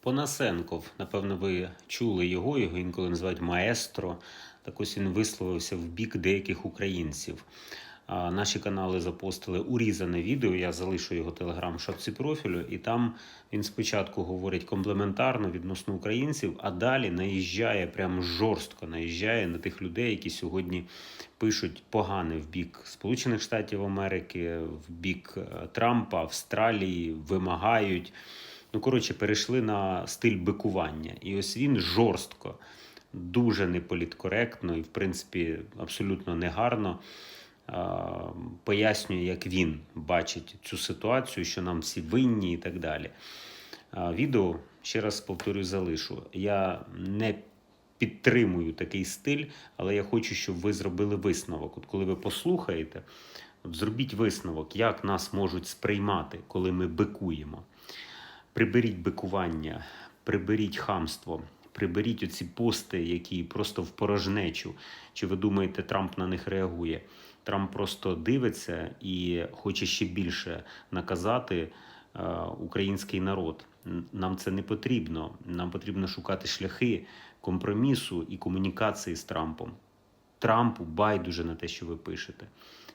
Понасенков, напевно, ви чули його, його інколи називають маестро. Так ось він висловився в бік деяких українців. Наші канали запостили урізане відео. Я залишу його телеграм в шапці профілю, і там він спочатку говорить комплементарно відносно українців, а далі наїжджає прям жорстко наїжджає на тих людей, які сьогодні пишуть погане в бік Сполучених Штатів Америки, в бік е, Трампа, Австралії, вимагають. Ну, коротше, перейшли на стиль бикування. І ось він жорстко, дуже неполіткоректно і, в принципі, абсолютно негарно пояснює, як він бачить цю ситуацію, що нам всі винні і так далі. Відео, ще раз повторюю, залишу. Я не підтримую такий стиль, але я хочу, щоб ви зробили висновок. От коли ви послухаєте, зробіть висновок, як нас можуть сприймати, коли ми бикуємо. Приберіть бикування, приберіть хамство, приберіть оці пости, які просто в порожнечу. Чи ви думаєте, Трамп на них реагує? Трамп просто дивиться і хоче ще більше наказати е, український народ. Нам це не потрібно. Нам потрібно шукати шляхи компромісу і комунікації з Трампом. Трампу байдуже на те, що ви пишете.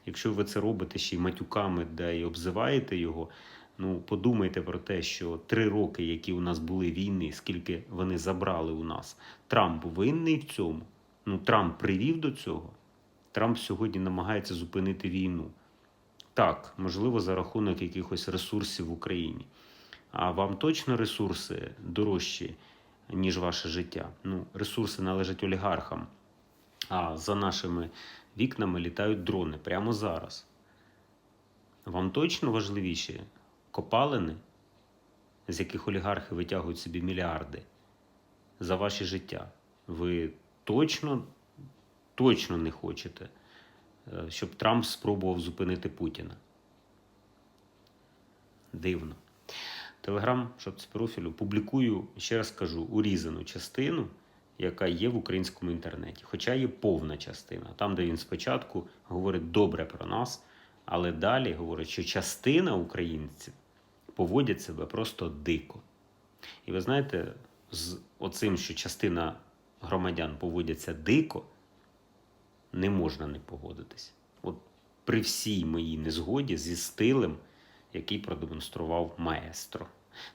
Якщо ви це робите ще й матюками, де й обзиваєте його, ну подумайте про те, що три роки, які у нас були війни, скільки вони забрали у нас, Трамп винний в цьому. Ну, Трамп привів до цього. Трамп сьогодні намагається зупинити війну. Так, можливо, за рахунок якихось ресурсів в Україні. А вам точно ресурси дорожчі, ніж ваше життя? Ну, ресурси належать олігархам. А за нашими вікнами літають дрони прямо зараз. Вам точно важливіші копалини, з яких олігархи витягують собі мільярди за ваше життя? Ви точно, точно не хочете, е, щоб Трамп спробував зупинити Путіна? Дивно. Телеграм, шапці профілю, публікую, ще раз кажу, урізану частину, яка є в українському інтернеті. Хоча є повна частина, там, де він спочатку говорить добре про нас, але далі говорить, що частина українців поводять себе просто дико. І ви знаєте, з оцим, що частина громадян поводяться дико, не можна не погодитись. От при всій моїй незгоді зі стилем, який продемонстрував маестро.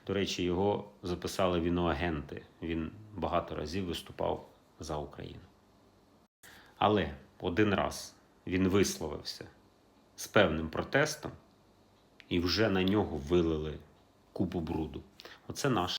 До речі, його записали в іноагенти. Він багато разів виступав за Україну. Але один раз він висловився з певним протестом, і вже на нього вилили купу бруду. Оце наше.